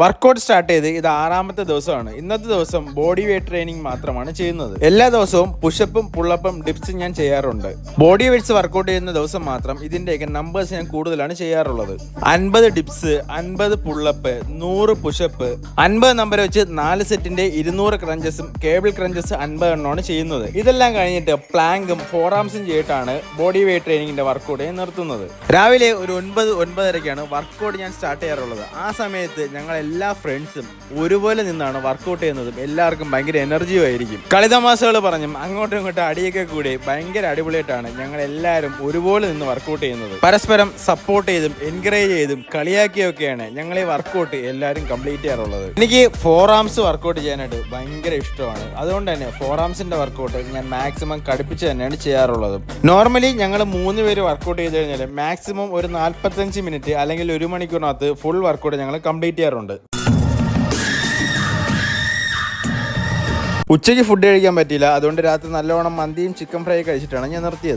Workout start ചെയ്ത് ഇത് ആറാമത്തെ ദിവസമാണ്. ഇന്നത്തെ ദിവസം ബോഡി വെയിറ്റ് ട്രെയിനിങ് മാത്രമാണ് ചെയ്യുന്നത്. എല്ലാ ദിവസവും പുഷപ്പും പുള്ളപ്പും ഡിപ്സും ഞാൻ ചെയ്യാറുണ്ട്. ബോഡി വെയിറ്റ്സ് വർക്കൗട്ട് ചെയ്യുന്ന ദിവസം മാത്രം ഇതിന്റെയൊക്കെ നമ്പേഴ്സ് ഞാൻ കൂടുതലാണ് ചെയ്യാറുള്ളത്. അൻപത് ഡിപ്സ് അൻപത് പുള്ളപ്പ് നൂറ് പുഷപ്പ് അൻപത് നമ്പർ വെച്ച് നാല് സെറ്റിന്റെ ഇരുന്നൂറ് ക്രഞ്ചസും കേബിൾ ക്രഞ്ചസ് അൻപത് എണ്ണമാണ് ചെയ്യുന്നത്. ഇതെല്ലാം കഴിഞ്ഞിട്ട് പ്ലാങ്കും ഫോറാംസും ചെയ്തിട്ടാണ് ബോഡി വെയിറ്റ് ട്രെയിനിങ്ങിന്റെ വർക്കൗട്ട് ഞാൻ നിർത്തുന്നത്. രാവിലെ ഒരു ഒൻപത് ഒൻപതരയ്ക്കാണ് വർക്കൗട്ട് ഞാൻ സ്റ്റാർട്ട് ചെയ്യാറുള്ളത്. ആ സമയത്ത് ഞങ്ങൾ എല്ലാ ഫ്രണ്ട്സും ഒരുപോലെ നിന്നാണ് വർക്കൗട്ട് ചെയ്യുന്നതും എല്ലാവർക്കും ഭയങ്കര എനർജിയും ആയിരിക്കും. കളിതമാസകൾ പറഞ്ഞും അങ്ങോട്ടും ഇങ്ങോട്ടും അടിയൊക്കെ കൂടി ഭയങ്കര അടിപൊളിയായിട്ടാണ് ഞങ്ങൾ എല്ലാവരും ഒരുപോലെ നിന്ന് വർക്കൗട്ട് ചെയ്യുന്നത്. പരസ്പരം സപ്പോർട്ട് ചെയ്തും എൻകറേജ് ചെയ്തും കളിയാക്കിയൊക്കെയാണ് ഞങ്ങൾ ഈ വർക്കൗട്ട് എല്ലാവരും കംപ്ലീറ്റ് ചെയ്യാറുള്ളത്. എനിക്ക് ഫോർ ആംസ് വർക്കൗട്ട് ചെയ്യാനായിട്ട് ഭയങ്കര ഇഷ്ടമാണ്. അതുകൊണ്ട് തന്നെ ഫോർ ആംസിന്റെ വർക്കൗട്ട് ഞാൻ മാക്സിമം കടുപ്പിച്ച് തന്നെയാണ് ചെയ്യാറുള്ളത്. നോർമലി ഞങ്ങൾ മൂന്ന് പേര് വർക്കൗട്ട് ചെയ്ത് കഴിഞ്ഞാൽ മാക്സിമം ഒരു നാൽപ്പത്തഞ്ച് മിനിറ്റ് അല്ലെങ്കിൽ ഒരു മണിക്കൂറിനകത്ത് ഫുൾ വർക്കൗട്ട് ഞങ്ങൾ കംപ്ലീറ്റ് ചെയ്യാറുണ്ട്. ഉച്ചയ്ക്ക് ഫുഡ് കഴിക്കാൻ പറ്റിയില്ല. അതുകൊണ്ട് രാത്രി നല്ലവണ്ണം മന്തിയും ചിക്കൻ ഫ്രൈ കഴിച്ചിട്ടാണ് ഞാൻ നിർത്തിയത്.